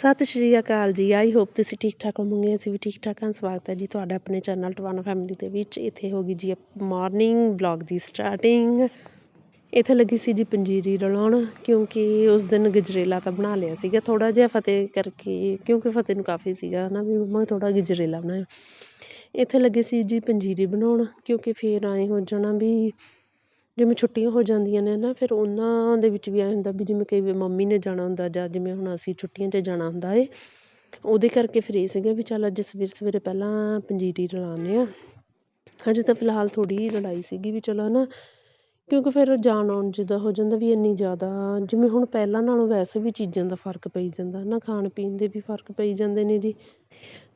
ਸਤਿ ਸ਼੍ਰੀ ਅਕਾਲ ਜੀ। I hope ਤੁਸੀਂ ਠੀਕ ਠਾਕ ਹੋਵੋਗੇ। ਅਸੀਂ ਵੀ ਠੀਕ ਠਾਕ ਹਾਂ। ਸਵਾਗਤ ਹੈ ਜੀ ਤੁਹਾਡਾ ਆਪਣੇ ਚੈਨਲ ਟਵਾਨਾ ਫੈਮਿਲੀ ਦੇ ਵਿੱਚ। ਇੱਥੇ ਹੋ ਗਈ ਜੀ ਮਾਰਨਿੰਗ ਵਲੌਗ ਦੀ ਸਟਾਰਟਿੰਗ ਇੱਥੇ ਲੱਗੀ ਸੀ ਜੀ ਪੰਜੀਰੀ ਰਲਾਉਣ, ਕਿਉਂਕਿ ਉਸ ਦਿਨ ਗਜਰੇਲਾ ਤਾਂ ਬਣਾ ਲਿਆ ਸੀਗਾ। ਥੋੜਾ ਜਿਹਾ ਫਤਿਹ ਕਰਕੇ, ਕਿਉਂਕਿ ਫਤਿਹ ਨੂੰ ਕਾਫੀ ਸੀਗਾ ਨਾ, ਵੀ ਮੰਮਾ ਥੋੜਾ ਗਜਰੇਲਾ ਬਣਾਇਆ ਇੱਥੇ ਲੱਗੇ ਸੀ ਜੀ ਪੰਜੀਰੀ ਬਣਾਉਣ, ਕਿਉਂਕਿ ਫੇਰ ਆਏ ਹੋ ਜਾਣਾ ਵੀ ਜਿਵੇਂ ਛੁੱਟੀਆਂ ਹੋ ਜਾਂਦੀਆਂ ਨੇ ਨਾ, ਫਿਰ ਉਹਨਾਂ ਦੇ ਵਿੱਚ ਵੀ ਐਂ ਹੁੰਦਾ ਵੀ ਜਿਵੇਂ ਕਈ ਵਾਰ ਮੰਮੀ ਨੇ ਜਾਣਾ ਹੁੰਦਾ ਜਾਂ ਜਿਵੇਂ ਹੁਣ ਅਸੀਂ ਛੁੱਟੀਆਂ 'ਚ ਜਾਣਾ ਹੁੰਦਾ ਏ, ਉਹਦੇ ਕਰਕੇ ਫਿਰ ਇਹ ਸੀਗਾ ਵੀ ਚੱਲ ਅੱਜ ਸਵੇਰੇ ਸਵੇਰੇ ਪਹਿਲਾਂ ਪੰਜੀਰੀ ਰਲਾਉਂਦੇ ਹਾਂ। ਹਜੇ ਤਾਂ ਫਿਲਹਾਲ ਥੋੜ੍ਹੀ ਜਿਹੀ ਲੜਾਈ ਸੀਗੀ ਵੀ ਚਲੋ ਹੈ ਨਾ ਕਿਉਂਕਿ ਫਿਰ ਜਾਣ ਆਉਣ ਜਿੱਦਾਂ ਹੋ ਜਾਂਦਾ ਵੀ ਇੰਨੀ ਜ਼ਿਆਦਾ, ਜਿਵੇਂ ਹੁਣ ਪਹਿਲਾਂ ਨਾਲੋਂ ਵੈਸੇ ਵੀ ਚੀਜ਼ਾਂ ਦਾ ਫ਼ਰਕ ਪਈ ਜਾਂਦਾ ਨਾ ਖਾਣ ਪੀਣ ਦੇ ਵੀ ਫ਼ਰਕ ਪਈ ਜਾਂਦੇ ਨੇ ਜੀ।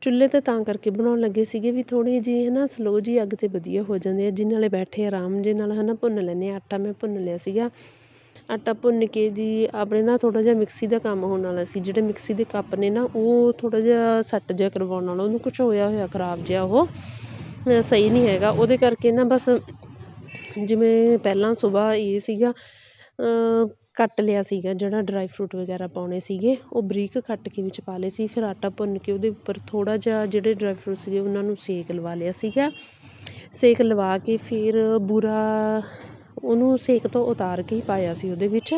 ਚੁੱਲ੍ਹੇ 'ਤੇ ਤਾਂ ਕਰਕੇ ਬਣਾਉਣ ਲੱਗੇ ਸੀਗੇ ਵੀ ਥੋੜ੍ਹੀ ਜਿਹੀ ਹੈ ਨਾ ਸਲੋ ਜਿਹੀ ਅੱਗ 'ਤੇ ਵਧੀਆ ਹੋ ਜਾਂਦੇ ਆ ਜਿਹਦੇ ਨਾਲੇ ਬੈਠੇ ਆਰਾਮ ਜਿਹੇ ਨਾਲ ਹੈ ਨਾ ਭੁੰਨ ਲੈਂਦੇ ਹਾਂ। ਆਟਾ ਮੈਂ ਭੁੰਨ ਲਿਆ ਸੀਗਾ। ਆਟਾ ਭੁੰਨ ਕੇ ਜੀ ਆਪਣੇ ਨਾ ਥੋੜ੍ਹਾ ਜਿਹਾ ਮਿਕਸੀ ਦਾ ਕੰਮ ਹੋਣ ਵਾਲਾ ਸੀ, ਜਿਹੜੇ ਮਿਕਸੀ ਦੇ ਕੱਪ ਨੇ ਨਾ, ਉਹ ਥੋੜ੍ਹਾ ਜਿਹਾ ਸੈੱਟ ਜਿਹਾ ਕਰਵਾਉਣ ਵਾਲਾ, ਉਹਨੂੰ ਕੁਛ ਹੋਇਆ ਹੋਇਆ, ਖ਼ਰਾਬ ਜਿਹਾ ਉਹ। ਸਹੀ ਨਹੀਂ ਹੈਗਾ, ਉਹਦੇ ਕਰਕੇ ਨਾ ਬਸ ਜਿਵੇਂ ਪਹਿਲਾਂ ਸੁਬਾਹ ਇਹ ਸੀਗਾ ਕੱਟ ਲਿਆ ਸੀਗਾ ਜਿਹੜਾ ਡਰਾਈ ਫਰੂਟ ਵਗੈਰਾ ਪਾਉਣੇ ਸੀਗੇ, ਉਹ ਬਰੀਕ ਕੱਟ ਕੇ ਵਿੱਚ ਪਾ ਲਏ ਸੀ, ਫਿਰ ਆਟਾ ਭੁੰਨ ਕੇ ਉਹਦੇ ਉੱਪਰ ਥੋੜ੍ਹਾ ਜਿਹਾ ਜਿਹੜੇ ਡਰਾਈ ਫਰੂਟ ਸੀਗੇ ਉਹਨਾਂ ਨੂੰ ਸੇਕ ਲਵਾ ਲਿਆ ਸੀਗਾ। ਸੇਕ ਲਵਾ ਕੇ ਫਿਰ ਬੂਰਾ ਉਹਨੂੰ ਸੇਕ ਤੋਂ ਉਤਾਰ ਕੇ ਹੀ ਪਾਇਆ ਸੀ ਉਹਦੇ ਵਿੱਚ,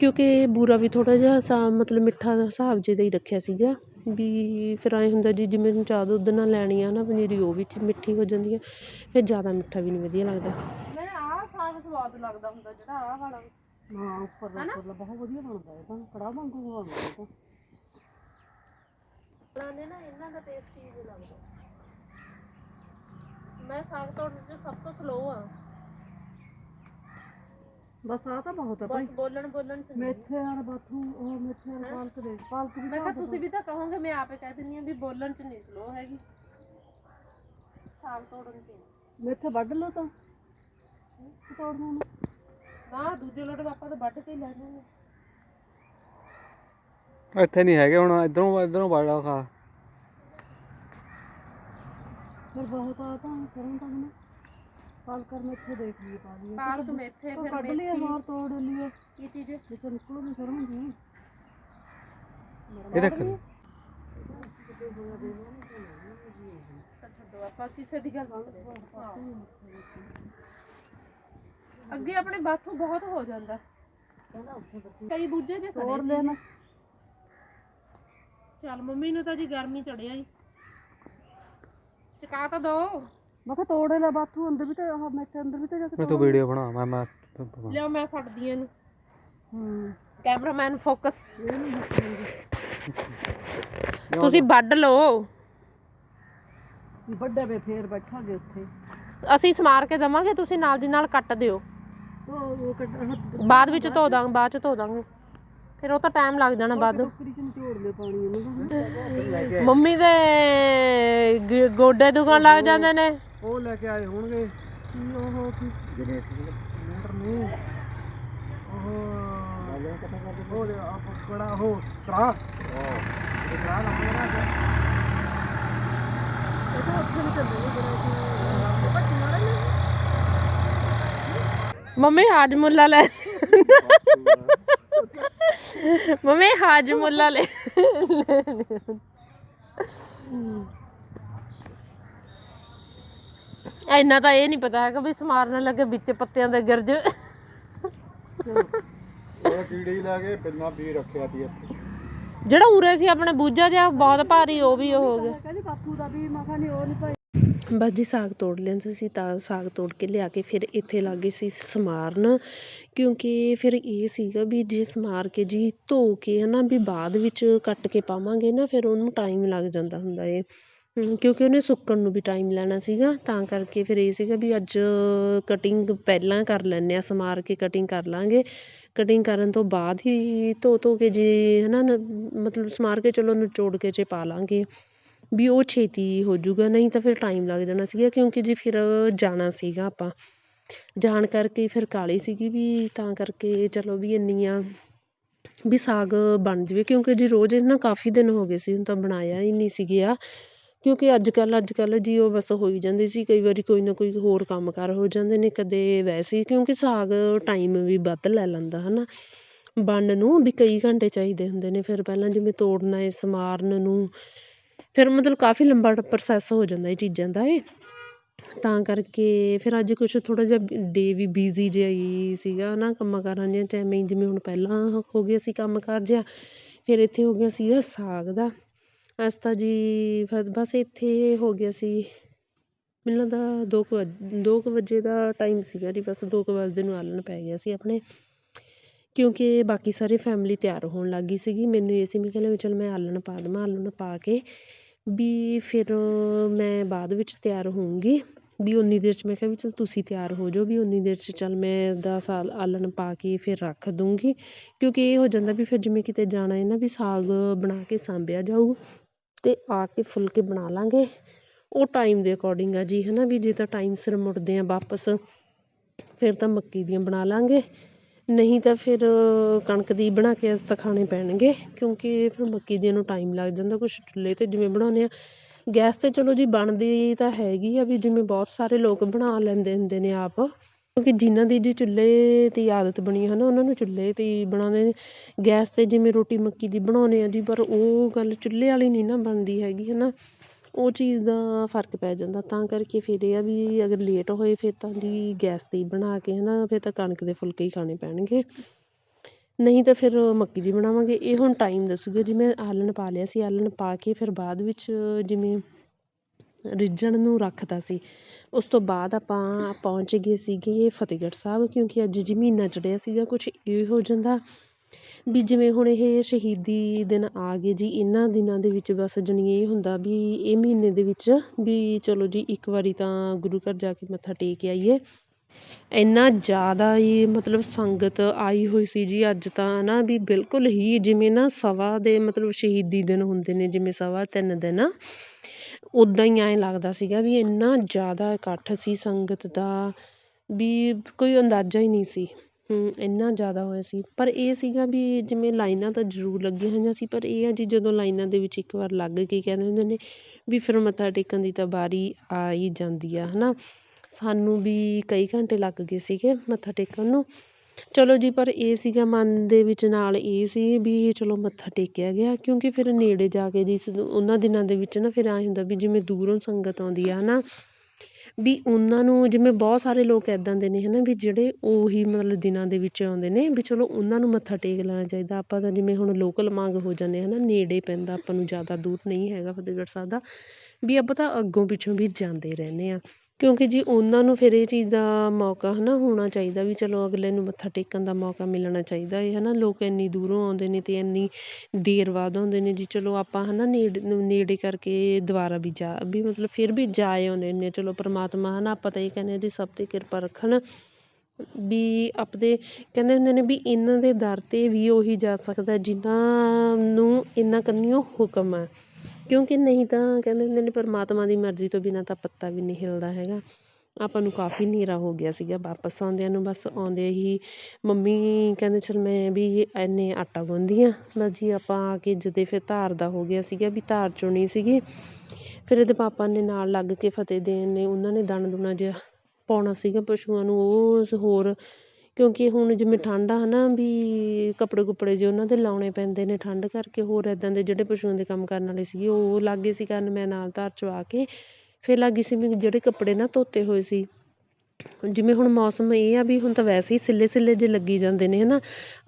ਕਿਉਂਕਿ ਬੂਰਾ ਵੀ ਥੋੜ੍ਹਾ ਜਿਹਾ ਸਾ ਮਤਲਬ ਮਿੱਠਾ ਹਿਸਾਬ ਜਿਹੇ ਦਾ ਹੀ ਰੱਖਿਆ ਸੀਗਾ। ਵੀ ਫਿਰ ਐਂ ਹੁੰਦਾ ਜੀ ਜਿਵੇਂ ਚਾਹ ਦੁੱਧ ਨਾਲ ਲੈਣੀ ਆ ਨਾ ਪਨੀਰੀ ਉਹ ਵੀ ਮਿੱਠੀ ਹੋ ਜਾਂਦੀ ਹੈ ਫਿਰ ਜ਼ਿਆਦਾ ਮਿੱਠਾ ਵੀ ਨਹੀਂ ਵਧੀਆ ਲੱਗਦਾ। ਮੈਨੂੰ ਆਹ ਸਾਗ ਸਵਾਦ ਲੱਗਦਾ ਹੁੰਦਾ ਜਿਹੜਾ ਆਹ ਵਾਲਾ ਹਾਂ ਉੱਪਰ ਦਾ ਉੱਪਰਲਾ ਬਹੁਤ ਵਧੀਆ ਬਣਦਾ ਇਹ ਤਾਂ ਕੜਾਹ ਵਾਂਗੂ ਬਣਦਾ ਇਹ ਤਾਂ। ਬਣਾਉਂਦੇ ਨਾ ਇਹਨਾਂ ਦਾ ਟੇਸਟ ਹੀ ਲੱਗਦਾ। ਮੈਂ ਸਾਗ ਤੋੜਨ ਚ ਸਭ ਤੋਂ ਸਲੋ ਆ। ਬਸ ਆ ਤਾਂ ਬਹੁਤ ਆ ਭਾਈ। ਬਸ ਬੋਲਣ ਬੋਲਣ ਚ ਨਹੀਂ। ਮੇਥੇ ਵਾਲਾ ਬਾਥੂ ਉਹ ਮੇਥੇ ਵਾਲਾ ਪਾਲਕ ਦੇ ਪਾਲਕ ਵੀ ਮੈਂ ਕਿਹਾ ਤੁਸੀਂ ਵੀ ਤਾਂ ਕਹੋਗੇ ਮੈਂ ਆਪੇ ਕਹਿ ਦਿੰਦੀ ਆ ਵੀ ਬੋਲਣ ਚ ਨਹੀਂ ਸਲੋ ਹੈਗੀ। ਸਾਗ ਤੋੜਨ ਚ ਨਹੀਂ। ਮੇਥੇ ਵੱਢ ਲਓ ਤਾਂ। ਤੋੜ ਨੂੰ। ਨਾ ਦੂਜੇ ਲੋਟ ਪਾਪਾ ਤਾਂ ਵੱਢ ਕੇ ਹੀ ਲੈ ਜਾਣਗੇ ਇੱਥੇ ਨਹੀਂ ਹੈਗੇ ਹੁਣ ਇਧਰੋਂ ਇਧਰੋਂ ਵੜ ਖਾ ਫਿਰ ਬਹੁਤ ਆ ਤਾਂ ਸਰੋਂ ਤਾਂ ਨਾ ਪਾਲਕ ਔਰ ਮੇਥੇ ਦੇਖ ਲਈਏ ਪਾ ਲਈਏ। ਪਾਲਕ ਮੇਥੇ ਉਹ ਫਿਰ ਕੱਢ ਲਈਏ ਮੇਥੀ ਹੋਰ ਤੋੜ ਲਈਏ। ਕੀ ਚੀਜ਼? ਜਿੱਥੇ ਨਿਕਲੂਗੀ ਸਰੋਂ ਦੀ ਇਹ ਦੇਖ। ਤਾਂ ਛੱਡੋ ਆਪਾਂ ਕਿਸੇ ਦੀ ਗੱਲ ਕਰਦੇ ਹਾਂ। ਅੱਗੇ ਆਪਣੇ ਬਾਥੂ ਬਹੁਤ ਹੋ ਜਾਂਦਾ। ਕਈ ਬੂਝੇ ਜੇ ਤੋੜ ਖੜੇ ਲੈ ਨਾ ਚੱਲ ਮੰਮੀ ਨੂੰ ਤਾਂ ਜੀ ਗਰਮੀ ਚੜਿਆ ਜੀ ਚਕਾ ਤਾਂ ਦੋ। ਮੈਂ ਕਿਹਾ ਤੋੜ ਲੈ ਬਾਥੂ ਅੰਦਰ ਵੀ ਤਾਂ ਆਹ ਮੇਥੇ ਅੰਦਰ ਵੀ ਤਾਂ ਜਾ ਕੇ ਮੈਂ ਤੂੰ ਵੀਡੀਓ ਬਣਾ ਮੈਂ ਮੈਂ ਲਿਓ ਮੈਂ ਫੜਦੀ ਇਹਨੂੰ। ਹੂੰ। Cameraman focus. ਤੁਸੀਂ ਵੱਢ ਲਓ। ਵੱਡੇ ਵੇ ਫੇਰ ਬੈਠਾਂਗੇ ਉੱਥੇ। ਅਸੀਂ ਸਮਾਰ ਕੇ ਦਵਾਂਗੇ ਤੁਸੀਂ ਨਾਲ ਦੀ ਨਾਲ ਕੱਟ ਦਿਓ। ਉਹ ਉਹ ਬਾਅਦ ਵਿੱਚ ਧੋ ਦਾਂਗੇ ਬਾਅਦ ਚ ਧੋ ਦਾਂਗੇ ਫਿਰ ਉਹ ਤਾਂ ਟਾਈਮ ਲੱਗ ਜਾਣਾ ਬਾਅਦ ਟੋਕਰੀ ਚ ਨਿਚੋੜ ਲੈ ਪਾਣੀ ਇਹਨਾਂ। ਦਾ ਮੰਮੀ ਦੇ ਗ- ਗੋਡੇ ਦੁਖਣ ਲੱਗ ਜਾਂਦੇ ਨੇ। ਉਹ ਲੈ ਕੇ ਆਏ ਹੋਣਗੇ। ਕੀ? ਉਹ ਕੀ ਮੋਟਰ ਨੂੰ। ਉਹ ਉਹ ਬੜਾ ਉਹ ਤਰਾ ਉਹ ਤਰਾ ਨਾ ਇਹ ਤਾਂ ਚੱਲਦੇ ਜਿਹੜਾ ਮੰਮੀ ਹਾਜਮੁੱਲਾ ਲੈ। ਮੰਮੀ ਹਾਜਮੁੱਲਾ ਲੈ। ਇੰਨਾ ਤਾਂ ਇਹ ਨਹੀਂ ਪਤਾ ਹੈਗਾ ਵੀ ਸਮਾਰਨ ਲੱਗੇ ਵਿੱਚ ਪੱਤਿਆਂ ਦੇ ਗਿਰ ਜਾਵੇ ਉਹ ਕੀੜੇ ਹੀ ਲੈ ਕੇ ਪਿੰਨਾ ਵੀ ਰੱਖਿਆ ਸੀ ਇੱਥੇ। ਜਿਹੜਾ ਉਰੇ ਸੀ ਆਪਣੇ ਬੂਝਾ ਜਿਹਾ ਬਹੁਤ ਭਾਰੀ ਉਹ ਵੀ ਉਹ ਹੋ ਗਿਆ। ਕਹਿੰਦੀ ਬਾਪੂ ਦਾ ਵੀ ਮੈਂ ਕਿਹਾ ਨਹੀਂ ਉਹ ਨਹੀਂ ਭਾਈ। ਬਸ ਜੀ ਸਾਗ ਤੋੜ ਲੈਂਦੇ ਸੀ ਤਾਂ ਸਾਗ ਤੋੜ ਕੇ ਲਿਆ ਕੇ ਫਿਰ ਇੱਥੇ ਲੱਗ ਗਏ ਸੀ ਸਮਾਰਨ। ਕਿਉਂਕਿ ਫਿਰ ਇਹ ਸੀਗਾ ਵੀ ਜੇ ਸਮਾਰ ਕੇ ਜੀ ਧੋ ਕੇ ਹੈ ਨਾ ਵੀ ਬਾਅਦ ਵਿੱਚ ਕੱਟ ਕੇ ਪਾਵਾਂਗੇ ਨਾ ਫਿਰ ਉਹਨੂੰ ਟਾਈਮ ਲੱਗ ਜਾਂਦਾ ਹੁੰਦਾ ਏ ਕਿਉਂਕਿ ਉਹਨੇ ਸੁੱਕਣ ਨੂੰ ਵੀ ਟਾਈਮ ਲੈਣਾ ਸੀਗਾ, ਤਾਂ ਕਰਕੇ ਫਿਰ ਇਹ ਸੀਗਾ ਵੀ ਅੱਜ ਕਟਿੰਗ ਪਹਿਲਾਂ ਕਰ ਲੈਂਦੇ ਹਾਂ, ਸਮਾਰ ਕੇ ਕਟਿੰਗ ਕਰ ਲਵਾਂਗੇ ਕਟਿੰਗ ਕਰਨ ਤੋਂ ਬਾਅਦ ਹੀ ਧੋ ਧੋ ਕੇ ਜੇ ਹੈ ਨਾ, ਮਤਲਬ ਸਮਾਰ ਕੇ ਚਲੋ ਨਿਚੋੜ ਕੇ ਜੇ ਪਾ ਲਾਂਗੇ। ਵੀ ਉਹ ਛੇਤੀ ਹੋ ਜਾਊਗਾ, ਨਹੀਂ ਤਾਂ ਫਿਰ ਟਾਈਮ ਲੱਗ ਜਾਣਾ ਸੀਗਾ, ਕਿਉਂਕਿ ਜੀ ਫਿਰ ਜਾਣਾ ਸੀਗਾ ਆਪਾਂ। ਜਾਣ ਕਰਕੇ ਫਿਰ ਕਾਹਲੀ ਸੀਗੀ ਵੀ, ਤਾਂ ਕਰਕੇ ਚਲੋ ਵੀ ਇੰਨੀਆਂ ਵੀ ਸਾਗ ਬਣ ਜਾਵੇ, ਕਿਉਂਕਿ ਜੀ ਰੋਜ਼ ਨਾ ਕਾਫੀ ਦਿਨ ਹੋ ਗਏ ਸੀ, ਹੁਣ ਤਾਂ ਬਣਾਇਆ ਹੀ ਨਹੀਂ ਸੀਗਾ ਕਿਉਂਕਿ ਅੱਜ ਕੱਲ੍ਹ ਅੱਜ ਕੱਲ੍ਹ ਜੀ ਉਹ ਬਸ ਹੋਈ ਜਾਂਦੀ ਸੀ, ਕਈ ਵਾਰੀ ਕੋਈ ਨਾ ਕੋਈ ਹੋਰ ਕੰਮ ਕਾਰ ਹੋ ਜਾਂਦੇ ਨੇ, ਕਦੇ ਵੈਸੇ ਕਿਉਂਕਿ ਸਾਗ ਟਾਈਮ ਵੀ ਵੱਧ ਲੈ ਲੈਂਦਾ ਹੈ ਨਾ ਬਣਨ ਨੂੰ ਵੀ ਕਈ ਘੰਟੇ ਚਾਹੀਦੇ ਹੁੰਦੇ ਨੇ, ਫਿਰ ਪਹਿਲਾਂ ਜਿਵੇਂ ਤੋੜਨਾ ਏ, ਸਮਾਰਨ ਨੂੰ, ਫਿਰ ਮਤਲਬ ਕਾਫੀ ਲੰਬਾ ਪ੍ਰੋਸੈਸ ਹੋ ਜਾਂਦਾ ਇਹ ਚੀਜ਼ਾਂ ਦਾ ਇਹ। ਤਾਂ ਕਰਕੇ ਫਿਰ ਅੱਜ ਕੁਛ ਥੋੜ੍ਹਾ ਜਿਹਾ ਡੇ ਵੀ ਬਿਜ਼ੀ ਜਿਹਾ ਹੀ ਸੀਗਾ ਨਾ ਕੰਮਾਂ ਕਾਰਾਂ ਜਿਹਾ ਟਾਈਮ ਜਿਵੇਂ ਹੁਣ ਪਹਿਲਾਂ ਹੋ ਗਿਆ ਸੀ ਕੰਮ ਕਾਰ ਜਿਹਾ, ਫਿਰ ਇੱਥੇ ਹੋ ਗਿਆ ਸੀਗਾ ਸਾਗ ਦਾ। ਅੱਜ ਤਾਂ ਜੀ, ਫਿਰ ਬਸ ਇੱਥੇ ਹੋ ਗਿਆ ਸੀ। ਮੈਨੂੰ ਲੱਗਦਾ ਦੋ ਕੁ ਵੱਜ, ਦੋ ਕੁ ਵਜੇ ਦਾ ਟਾਈਮ ਸੀਗਾ ਜੀ, ਬਸ ਦੋ ਕੁ ਵਜੇ ਨੂੰ ਆਲਣ ਪੈ ਗਿਆ ਸੀ ਆਪਣੇ। ਕਿਉਂਕਿ ਬਾਕੀ ਸਾਰੇ ਫੈਮਿਲੀ ਤਿਆਰ ਹੋਣ ਲੱਗ ਗਈ ਸੀਗੀ। ਮੈਨੂੰ ਇਹ ਸੀ, ਮੈਂ ਕਿਹਾ ਵੀ ਚੱਲ ਮੈਂ ਆਲਣ ਪਾ ਦੇਵਾਂ, ਆਲਣ ਪਾ ਕੇ ਵੀ ਫਿਰ ਮੈਂ ਬਾਅਦ ਵਿੱਚ ਤਿਆਰ ਹੋਊਂਗੀ। ਵੀ ਉਨੀ ਦੇਰ 'ਚ ਮੈਂ ਕਿਹਾ ਵੀ ਚੱਲ ਤੁਸੀਂ ਤਿਆਰ ਹੋ ਜਾਓ, ਵੀ ਉਨੀ ਦੇਰ 'ਚ ਚੱਲ ਮੈਂ ਦਾ ਸਾਲ ਆਲਣ ਪਾ ਕੇ ਫਿਰ ਰੱਖ ਦੂੰਗੀ ਕਿਉਂਕਿ ਇਹ ਹੋ ਜਾਂਦਾ ਵੀ ਫਿਰ ਜਿਵੇਂ ਕਿਤੇ ਜਾਣਾ ਹੈ ਨਾ ਵੀ ਸਾਗ ਬਣਾ ਕੇ ਸਾਂਭਿਆ ਜਾਊ। ਅਤੇ ਆ ਕੇ ਫੁਲਕੇ ਬਣਾ ਲਾਂਗੇ। ਉਹ ਟਾਈਮ ਦੇ ਅਕੋਰਡਿੰਗ ਆ ਜੀ ਹੈ ਨਾ ਵੀ ਜੇ ਤਾਂ ਟਾਈਮ ਸਿਰ ਮੁੜਦੇ ਹਾਂ ਵਾਪਸ, ਫਿਰ ਤਾਂ ਮੱਕੀ ਦੀਆਂ ਬਣਾ ਲਾਂਗੇ। ਨਹੀਂ ਤਾਂ ਫਿਰ ਕਣਕ ਦੀ ਬਣਾ ਕੇ ਅਸੀਂ ਤਾਂ ਖਾਣੇ ਪੈਣਗੇ, ਕਿਉਂਕਿ ਫਿਰ ਮੱਕੀ ਦੀਆਂ ਨੂੰ ਟਾਈਮ ਲੱਗ ਜਾਂਦਾ ਕੁਛ ਚੁੱਲ੍ਹੇ 'ਤੇ ਜਿਵੇਂ ਬਣਾਉਂਦੇ ਹਾਂ ਗੈਸ 'ਤੇ ਚਲੋ ਜੀ ਬਣਦੀ ਤਾਂ ਹੈਗੀ ਆ ਵੀ ਜਿਵੇਂ ਬਹੁਤ ਸਾਰੇ ਲੋਕ ਬਣਾ ਲੈਂਦੇ ਹੁੰਦੇ ਨੇ ਆਪ। ਕਿਉਂਕਿ ਜਿਨ੍ਹਾਂ ਦੀ ਜੀ ਚੁੱਲ੍ਹੇ 'ਤੇ ਆਦਤ ਬਣੀ ਹੈ ਨਾ, ਉਹਨਾਂ ਨੂੰ ਚੁੱਲ੍ਹੇ 'ਤੇ ਹੀ ਬਣਾਉਂਦੇ ਨੇ। ਗੈਸ 'ਤੇ ਜਿਵੇਂ ਰੋਟੀ ਮੱਕੀ ਦੀ ਬਣਾਉਂਦੇ ਹਾਂ ਜੀ, ਪਰ ਉਹ ਗੱਲ ਚੁੱਲ੍ਹੇ ਵਾਲੀ ਨਹੀਂ ਨਾ ਬਣਦੀ ਹੈਗੀ, ਹੈ ਨਾ। ਉਹ ਚੀਜ਼ ਦਾ ਫ਼ਰਕ ਪੈ ਜਾਂਦਾ, ਤਾਂ ਕਰਕੇ ਫਿਰ ਇਹ ਆ ਵੀ ਅਗਰ ਲੇਟ ਹੋਏ, ਫਿਰ ਤਾਂ ਜੀ ਗੈਸ 'ਤੇ ਹੀ ਬਣਾ ਕੇ, ਹੈ ਨਾ, ਫਿਰ ਤਾਂ ਕਣਕ ਦੇ ਫੁਲਕੇ ਹੀ ਖਾਣੇ ਪੈਣਗੇ। ਨਹੀਂ ਤਾਂ ਫਿਰ ਮੱਕੀ ਦੀ ਬਣਾਵਾਂਗੇ। ਇਹ ਹੁਣ ਟਾਈਮ ਦੱਸੂਗਾ ਜੀ ਮੈਂ ਆਲਣ ਪਾ ਲਿਆ ਸੀ, ਆਲਣ ਪਾ ਕੇ ਫਿਰ ਬਾਅਦ ਵਿੱਚ ਜਿਵੇਂ ਰਿੱਝਣ ਨੂੰ ਰੱਖਤਾ ਸੀ। ਉਸ ਤੋਂ ਬਾਅਦ ਆਪਾਂ ਪਹੁੰਚ ਗਏ ਸੀਗੇ ਫਤਿਹਗੜ੍ਹ ਸਾਹਿਬ, ਕਿਉਂਕਿ ਅੱਜ ਜੀ ਮਹੀਨਾ ਚੜ੍ਹਿਆ ਸੀਗਾ, ਕੁਛ ਇਹ ਹੋ ਜਾਂਦਾ। ਵੀ ਜਿਵੇਂ ਹੁਣ ਇਹ ਸ਼ਹੀਦੀ ਦਿਨ ਆ ਗਏ ਜੀ, ਇਹਨਾਂ ਦਿਨਾਂ ਦੇ ਵਿੱਚ ਬਸ ਜਾਣੀ ਇਹ ਹੁੰਦਾ ਵੀ ਇਹ ਮਹੀਨੇ ਦੇ ਵਿੱਚ ਵੀ ਚਲੋ ਜੀ, ਇੱਕ ਵਾਰੀ ਤਾਂ ਗੁਰੂ ਘਰ ਜਾ ਕੇ ਮੱਥਾ ਟੇਕ ਆਈਏ। ਇੰਨਾ ਜ਼ਿਆਦਾ ਹੀ ਮਤਲਬ ਸੰਗਤ ਆਈ ਹੋਈ ਸੀ ਜੀ, ਅੱਜ ਤਾਂ ਨਾ ਵੀ ਬਿਲਕੁਲ ਹੀ ਜਿਵੇਂ ਨਾ ਸਵਾ ਦੇ ਮਤਲਬ ਸ਼ਹੀਦੀ ਦਿਨ ਹੁੰਦੇ ਨੇ, ਜਿਵੇਂ ਸਵਾ ਤਿੰਨ ਦਿਨ। ਉੱਦਾਂ ਹੀ ਐਂ ਲੱਗਦਾ ਸੀਗਾ ਵੀ ਇੰਨਾ ਜ਼ਿਆਦਾ ਇਕੱਠ ਸੀ ਸੰਗਤ ਦਾ ਵੀ ਕੋਈ ਅੰਦਾਜ਼ਾ ਹੀ ਨਹੀਂ ਸੀ। ਇੰਨਾ ਜ਼ਿਆਦਾ ਹੋਇਆ ਸੀ। ਪਰ ਇਹ ਸੀਗਾ ਵੀ ਜਿਵੇਂ ਲਾਈਨਾਂ ਤਾਂ ਜ਼ਰੂਰ ਲੱਗੀਆਂ ਹੋਈਆਂ ਸੀ, ਪਰ ਇਹ ਆ ਜੀ ਜਦੋਂ ਲਾਈਨਾਂ ਦੇ ਵਿੱਚ ਇੱਕ ਵਾਰ ਲੱਗ ਕੇ ਕਹਿੰਦੇ ਹੁੰਦੇ ਨੇ ਵੀ ਫਿਰ ਮੱਥਾ ਟੇਕਣ ਦੀ ਤਾਂ ਵਾਰੀ ਆ ਹੀ ਜਾਂਦੀ ਆ ਹੈ ਨਾ ਸਾਨੂੰ ਵੀ ਕਈ ਘੰਟੇ ਲੱਗ ਗਏ ਸੀਗੇ ਮੱਥਾ ਟੇਕਣ ਨੂੰ। ਚਲੋ ਜੀ, ਪਰ ਇਹ ਸੀਗਾ ਮਨ ਦੇ ਵਿੱਚ ਨਾਲ ਇਹ ਸੀ ਵੀ ਚਲੋ ਮੱਥਾ ਟੇਕਿਆ ਗਿਆ, ਕਿਉਂਕਿ ਫਿਰ ਨੇੜੇ ਜਾ ਕੇ ਜਿਸ ਉਹਨਾਂ ਦਿਨਾਂ ਦੇ ਵਿੱਚ ਨਾ ਫਿਰ ਐਂ ਹੁੰਦਾ ਵੀ ਜਿਵੇਂ ਦੂਰੋਂ ਸੰਗਤ ਆਉਂਦੀ ਆ ਹੈ ਨਾ ਵੀ ਉਹਨਾਂ ਨੂੰ ਜਿਵੇਂ ਬਹੁਤ ਸਾਰੇ ਲੋਕ ਇੱਦਾਂ ਦੇ ਨੇ ਹੈ ਨਾ ਵੀ ਜਿਹੜੇ ਉਹੀ ਮਤਲਬ ਦਿਨਾਂ ਦੇ ਵਿੱਚ ਆਉਂਦੇ ਨੇ ਵੀ ਚਲੋ ਉਹਨਾਂ ਨੂੰ ਮੱਥਾ ਟੇਕ ਲੈਣਾ ਚਾਹੀਦਾ। ਆਪਾਂ ਤਾਂ ਜਿਵੇਂ ਹੁਣ ਲੋਕਲ ਮੰਗ ਹੋ ਜਾਂਦੇ ਹੈ ਨਾ ਨੇੜੇ ਪੈਂਦਾ, ਆਪਾਂ ਨੂੰ ਜ਼ਿਆਦਾ ਦੂਰ ਨਹੀਂ ਹੈਗਾ ਫਤਿਹਗੜ੍ਹ ਸਾਹਿਬ ਦਾ, ਵੀ ਆਪਾਂ ਤਾਂ ਅੱਗੋਂ ਪਿੱਛੋਂ ਵੀ ਜਾਂਦੇ ਰਹਿੰਦੇ ਹਾਂ ਕਿਉਂਕਿ ਜੀ ਉਹਨਾਂ ਨੂੰ ਫਿਰ ਇਹ ਚੀਜ਼ ਦਾ ਮੌਕਾ ਹੈ ਨਾ ਹੋਣਾ ਚਾਹੀਦਾ ਵੀ ਚਲੋ ਅਗਲੇ ਨੂੰ ਮੱਥਾ ਟੇਕਣ ਦਾ ਮੌਕਾ ਮਿਲਣਾ ਚਾਹੀਦਾ ਹੈ ਹੈ ਨਾ ਲੋਕ ਇੰਨੀ ਦੂਰੋਂ ਆਉਂਦੇ ਨੇ ਅਤੇ ਇੰਨੀ ਦੇਰ ਬਾਅਦ ਆਉਂਦੇ ਨੇ ਜੀ, ਚਲੋ ਆਪਾਂ ਹੈ ਨਾ ਨੇੜੇ ਨੇੜੇ ਕਰਕੇ ਦੁਬਾਰਾ ਵੀ ਜਾ, ਵੀ ਮਤਲਬ ਫਿਰ ਵੀ ਜਾ ਆਉਂਦੇ ਨੇ, ਚਲੋ ਪਰਮਾਤਮਾ ਹੈ ਨਾ ਆਪਾਂ ਤਾਂ ਇਹ ਕਹਿੰਦੇ ਹਾਂ ਜੀ ਸਭ 'ਤੇ ਕਿਰਪਾ ਰੱਖਣ ਵੀ ਆਪਦੇ ਕਹਿੰਦੇ ਹੁੰਦੇ ਨੇ ਵੀ ਇਹਨਾਂ ਦੇ ਦਰ 'ਤੇ ਵੀ ਉਹੀ ਜਾ ਸਕਦਾ ਜਿਨ੍ਹਾਂ ਨੂੰ ਇਹਨਾਂ ਕੰਨੀਓ ਹੁਕਮ ਹੈ। ਕਿਉਂਕਿ ਨਹੀਂ ਤਾਂ ਕਹਿੰਦੇ ਹੁੰਦੇ ਨੇ ਪਰਮਾਤਮਾ ਦੀ ਮਰਜ਼ੀ ਤੋਂ ਬਿਨਾਂ ਤਾਂ ਪੱਤਾ ਵੀ ਨਹੀਂ ਹਿਲਦਾ ਹੈਗਾ। ਆਪਾਂ ਨੂੰ ਕਾਫੀ ਹਨੇਰਾ ਹੋ ਗਿਆ ਸੀਗਾ, ਵਾਪਸ ਆਉਂਦਿਆਂ ਨੂੰ ਬਸ ਆਉਂਦੇ ਹੀ ਮੰਮੀ ਕਹਿੰਦੇ, ਚਲ ਮੈਂ ਵੀ ਇੰਨੇ ਆਟਾ ਗੁੰਨਦੀ ਹਾਂ ਬਸ ਜੀ ਆਪਾਂ ਆ ਕੇ ਜਦੋਂ ਫਿਰ ਧਾਰ ਦਾ ਹੋ ਗਿਆ ਸੀਗਾ ਵੀ ਧਾਰ ਚੁਣੀ ਸੀਗੀ। ਫਿਰ ਇਹਦੇ ਪਾਪਾ ਨੇ ਨਾਲ ਲੱਗ ਕੇ ਫਤਿਹ ਦੇਣ ਨੇ, ਉਹਨਾਂ ਨੇ ਦਾਣਾ ਦੂਣਾ ਜਿਹਾ ਪਾਉਣਾ ਸੀਗਾ ਪਸ਼ੂਆਂ ਨੂੰ, ਉਹ ਹੋਰ ਕਿਉਂਕਿ ਹੁਣ ਜਿਵੇਂ ਠੰਡ ਆ ਹੈ ਨਾ ਵੀ ਕੱਪੜੇ ਕੁੱਪੜੇ ਜੇ ਉਹਨਾਂ ਦੇ ਲਾਉਣੇ ਪੈਂਦੇ ਨੇ ਠੰਡ ਕਰਕੇ ਹੋਰ ਇੱਦਾਂ ਦੇ ਜਿਹੜੇ ਪਸ਼ੂਆਂ ਦੇ ਕੰਮ ਕਰਨ ਵਾਲੇ ਸੀਗੇ, ਉਹ ਲੱਗ ਗਏ ਸੀ ਕਰਨ ਮੈਂ ਨਾਲ ਧਾਰ ਚਵਾ ਕੇ, ਫਿਰ ਲੱਗ ਗਈ ਸੀ ਵੀ ਜਿਹੜੇ ਕੱਪੜੇ ਨਾ ਧੋਤੇ ਹੋਏ ਸੀ। ਜਿਵੇਂ ਹੁਣ ਮੌਸਮ ਇਹ ਆ ਵੀ ਹੁਣ ਤਾਂ ਵੈਸੇ ਹੀ ਸਿੱਲੇ ਸਿੱਲੇ ਜੇ ਲੱਗੀ ਜਾਂਦੇ ਨੇ ਹੈ ਨਾ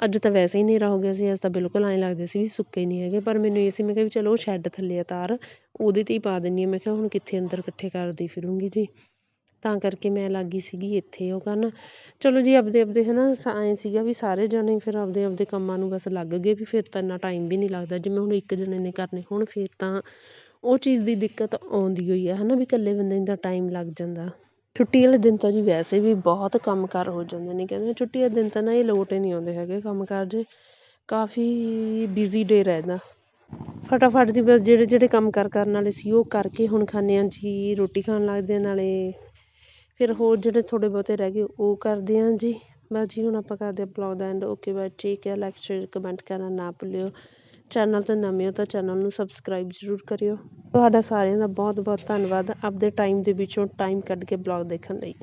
ਅੱਜ ਤਾਂ ਵੈਸੇ ਹੀ ਹਨੇਰਾ ਹੋ ਗਿਆ ਸੀ, ਅੱਜ ਤਾਂ ਬਿਲਕੁਲ ਐਂ ਲੱਗਦੇ ਸੀ ਵੀ ਸੁੱਕੇ ਹੀ ਨਹੀਂ ਹੈਗੇ, ਪਰ ਮੈਨੂੰ ਇਹ ਸੀ, ਮੈਂ ਕਿਹਾ ਵੀ ਚਲੋ ਉਹ ਸ਼ੈੱਡ ਥੱਲੇ ਆ ਤਾਰ ਉਹਦੇ 'ਤੇ ਹੀ ਪਾ ਦਿੰਦੀ ਹਾਂ, ਮੈਂ ਕਿਹਾ ਹੁਣ ਕਿੱਥੇ ਅੰਦਰ ਇਕੱਠੇ ਕਰਦੀ ਫਿਰੂੰਗੀ ਜੀ। ਤਾਂ ਕਰਕੇ ਮੈਂ ਲੱਗ ਗਈ ਸੀਗੀ ਇੱਥੇ ਉਹ ਕਰਨ। ਚਲੋ ਜੀ, ਆਪਦੇ ਆਪਦੇ ਹੈ ਨਾ ਐਂ ਸੀਗਾ ਵੀ ਸਾਰੇ ਜਣੇ ਫਿਰ ਆਪਦੇ ਆਪਦੇ ਕੰਮਾਂ ਨੂੰ ਬਸ ਲੱਗ ਗਏ ਵੀ ਫਿਰ ਤਾਂ ਇੰਨਾ ਟਾਈਮ ਵੀ ਨਹੀਂ ਲੱਗਦਾ। ਜਿਵੇਂ ਹੁਣ ਇੱਕ ਜਣੇ ਨੇ ਕਰਨੇ, ਹੋਣ ਫਿਰ ਤਾਂ ਉਹ ਚੀਜ਼ ਦੀ ਦਿੱਕਤ ਆਉਂਦੀ ਹੋਈ ਆ ਹੈ ਨਾ ਵੀ ਇਕੱਲੇ ਬੰਦੇ ਨੂੰ ਤਾਂ ਟਾਈਮ ਲੱਗ ਜਾਂਦਾ। ਛੁੱਟੀ ਵਾਲੇ ਦਿਨ ਤਾਂ ਜੀ ਵੈਸੇ ਵੀ ਬਹੁਤ ਕੰਮ ਕਾਰ ਹੋ ਜਾਂਦੇ ਨੇ, ਕਹਿੰਦੇ ਛੁੱਟੀ ਵਾਲੇ ਦਿਨ ਤਾਂ ਨਾ ਇਹ ਲੋਟ ਹੀ ਨਹੀਂ ਆਉਂਦੇ ਹੈਗੇ ਕੰਮ ਕਾਰ ਜੇ। ਕਾਫੀ ਬਿਜ਼ੀ ਡੇ ਰਹਿੰਦਾ। ਫਟਾਫਟ ਜੀ ਬਸ ਜਿਹੜੇ ਜਿਹੜੇ ਕੰਮ ਕਾਰ ਕਰਨ ਵਾਲੇ ਸੀ ਉਹ ਕਰਕੇ ਹੁਣ ਖਾਂਦੇ ਹਾਂ ਜੀ, ਰੋਟੀ ਖਾਣ ਲੱਗਦੇ ਨਾਲੇ। ਫਿਰ ਹੋਰ ਜਿਹੜੇ ਥੋੜ੍ਹੇ ਬਹੁਤੇ ਰਹਿ ਗਏ, ਉਹ ਕਰਦੇ ਹਾਂ ਜੀ। ਬਸ ਜੀ, ਹੁਣ ਆਪਾਂ ਕਰਦੇ ਹਾਂ ਬਲੋਗ ਦਾ ਐਂਡ ਓਕੇ ਬਾਏ ਠੀਕ ਹੈ। ਲਾਈਕ ਸ਼ੇਅਰ ਕਮੈਂਟ ਕਰਨਾ ਨਾ ਭੁੱਲਿਓ। ਚੈਨਲ 'ਤੇ ਨਵੇਂ ਹੋ ਤਾਂ ਚੈਨਲ ਨੂੰ ਸਬਸਕ੍ਰਾਈਬ ਜ਼ਰੂਰ ਕਰਿਓ। ਤੁਹਾਡਾ ਸਾਰਿਆਂ ਦਾ ਬਹੁਤ ਬਹੁਤ ਧੰਨਵਾਦ। ਆਪਦੇ ਟਾਈਮ ਦੇ ਵਿੱਚੋਂ ਟਾਈਮ ਕੱਢ ਕੇ ਬਲੋਗ ਦੇਖਣ ਲਈ।